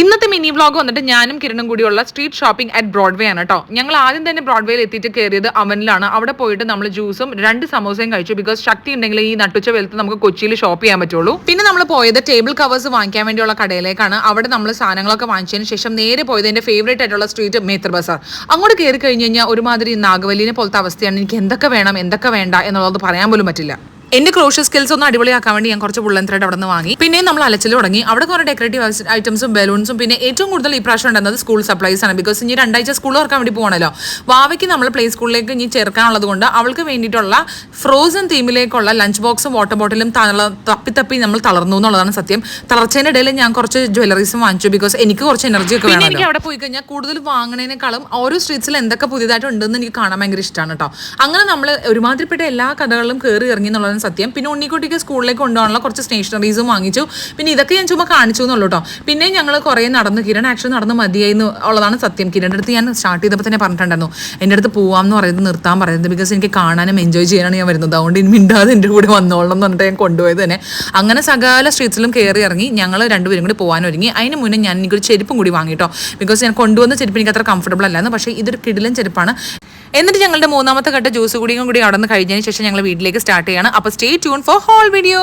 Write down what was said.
ഇന്നത്തെ mini vlog വന്നിട്ട് ഞാനും കിരണും കൂടിയുള്ള സ്ട്രീറ്റ് ഷോപ്പിംഗ് അറ്റ് ബ്രോഡ്വേ ആണ് കേട്ടോ ഞങ്ങൾ ആദ്യം തന്നെ ബ്രോഡ്വേയിൽ എത്തിയിട്ട് കയറിയത് അവനിലാണ്. അവിടെ പോയിട്ട് നമ്മൾ ജ്യൂസും രണ്ട് സമോസയും കഴിച്ചു. ബിക്കോസ് ശക്തി ഉണ്ടെങ്കിൽ ഈ നട്ടുച്ച വെളുത്ത് നമുക്ക് കൊച്ചിയിൽ ഷോപ്പ് ചെയ്യാൻ പറ്റുള്ളൂ. പിന്നെ നമ്മൾ പോയത് ടേബിൾ കവേഴ്സ് വാങ്ങിക്കാൻ വേണ്ടിയുള്ള കടയിലേക്കാണ്. അവിടെ നമ്മൾ സാധനങ്ങളൊക്കെ വാങ്ങിച്ചതിന് ശേഷം നേരെ പോയത് എന്റെ ഫേവറേറ്റ് ആയിട്ടുള്ള സ്ട്രീറ്റ് മേത്ര ബസാർ. അങ്ങോട്ട് കയറി കഴിഞ്ഞ് കഴിഞ്ഞാൽ ഒരുമാതിരി നാഗവല്ലിനെ പോലത്തെ അവസ്ഥയാണ്. എനിക്ക് എന്തൊക്കെ വേണം എന്തൊക്കെ വേണ്ട എന്നുള്ളത് പറയാൻ പോലും പറ്റില്ല. എന്റെ ക്രോഷ്യ സ്കിൽസ് ഒന്ന് അടിപൊളിയാക്കാൻ വേണ്ടി ഞാൻ കുറച്ച് ബുള്ളൻ ത്രെഡ് അവിടെ നിന്ന് വാങ്ങി. പിന്നെ നമ്മൾ അലച്ചിൽ തുടങ്ങി. അവിടെ കുറേ ഡെക്കറേറ്റീവ് ഐറ്റംസും ബലൂൺസും പിന്നെ ഏറ്റവും കൂടുതൽ ഈ പ്രാവശ്യം ഉണ്ടെന്നത് സ്കൂൾ സപ്ലൈസ് ആണ്. ബിക്കോസ് ഇനി രണ്ടാഴ്ച സ്കൂൾ ഓർക്കാൻ വേണ്ടി പോകണല്ലോ വാവയ്ക്ക് നമ്മൾ പ്ലേ സ്കൂളിലേക്ക് ഇനി ചേർക്കാനുള്ളത് കൊണ്ട് അവൾക്ക് വേണ്ടിയിട്ടുള്ള ഫ്രോസൺ തീമിലേക്കുള്ള ലഞ്ച് ബോക്സും വാട്ടർ ബോട്ടിലും തപ്പി തപ്പി നമ്മൾ തളർന്നു എന്നുള്ളതാണ് സത്യം. തളർച്ചേന്റെ ഇടയിൽ ഞാൻ കുറച്ച് ജ്വല്ലറീസും വാങ്ങിച്ചു. ബിക്കോസ് എനിക്ക് കുറച്ച് എനർജി ഒക്കെ വേണം എനിക്ക് അവിടെ പോയി കഴിഞ്ഞാൽ കൂടുതൽ വാങ്ങണേനേക്കാളും ഓരോ സ്ട്രീറ്റ്സിൽ എന്തൊക്കെ പുതിയതായിട്ട് ഉണ്ടെന്ന് എനിക്ക് കാണാൻ ഭയങ്കര ഇഷ്ടമാണ് കേട്ടോ. അങ്ങനെ നമ്മൾ ഒരുമാതിരിപ്പെട്ട എല്ലാ കഥകളിലും കയറി ഇറങ്ങി എന്നുള്ളതാണ് സത്യം. പിന്നെ ഉണ്ണിക്കുട്ടിക്ക് സ്കൂളിലേക്ക് കൊണ്ടുപോകാനുള്ള കുറച്ച് സ്റ്റേഷനറീസും വാങ്ങിച്ചു. പിന്നെ ഇതൊക്കെ ഞാൻ ചുമ്മാ കാണിച്ചു എന്നുള്ളൂ കേട്ടോ പിന്നെ ഞങ്ങൾ കുറേ നടന്ന് കിരൺ ആക്ഷൻ നടന്ന് മതിയായി ഉള്ളതാണ് സത്യം. കിരണിന്റെ അടുത്ത് ഞാൻ സ്റ്റാർട്ട് ചെയ്തപ്പോൾ തന്നെ പറഞ്ഞിട്ടുണ്ടായിരുന്നു. എന്റെ അടുത്ത് പോവാം എന്ന് പറയുന്നത് നിർത്താൻ പറയുന്നത് ബിക്കോസ് എനിക്ക് കാണാനും എൻജോയ് ചെയ്യാനാണ് ഞാൻ വരുന്നത്. അതുകൊണ്ട് മിണ്ടാതെ എന്റെ കൂടെ വന്നോളണം എന്ന് പറഞ്ഞിട്ട് ഞാൻ കൊണ്ടുപോയത് തന്നെ. അങ്ങനെ സകല സ്ട്രീറ്റ്സിലും കയറി ഇറങ്ങി ഞങ്ങൾ രണ്ടുപേരും കൂടി പോകാൻ ഒരുങ്ങി. അതിന് മുന്നേ ഞാൻ എനിക്കൊരു ചെരുപ്പും കൂടി വാങ്ങിട്ടോ. ബിക്കോസ് ഞാൻ കൊണ്ടുവന്ന ചെരുപ്പ് എനിക്ക് അത്ര കംഫർട്ടബിൾ അല്ലായിരുന്നു. പക്ഷേ ഇതൊരു കിടിലൻ ചെരുപ്പാണ്. എന്നിട്ട് ഞങ്ങളുടെ മൂന്നാമത്തെ ഘട്ട ജ്യൂസ് കുടിയും കൂടി അവിടെ നിന്ന് കഴിഞ്ഞതിന് ശേഷം ഞങ്ങൾ വീട്ടിലേക്ക് സ്റ്റാർട്ട് ചെയ്യണം. അപ്പോൾ stay tune for whole video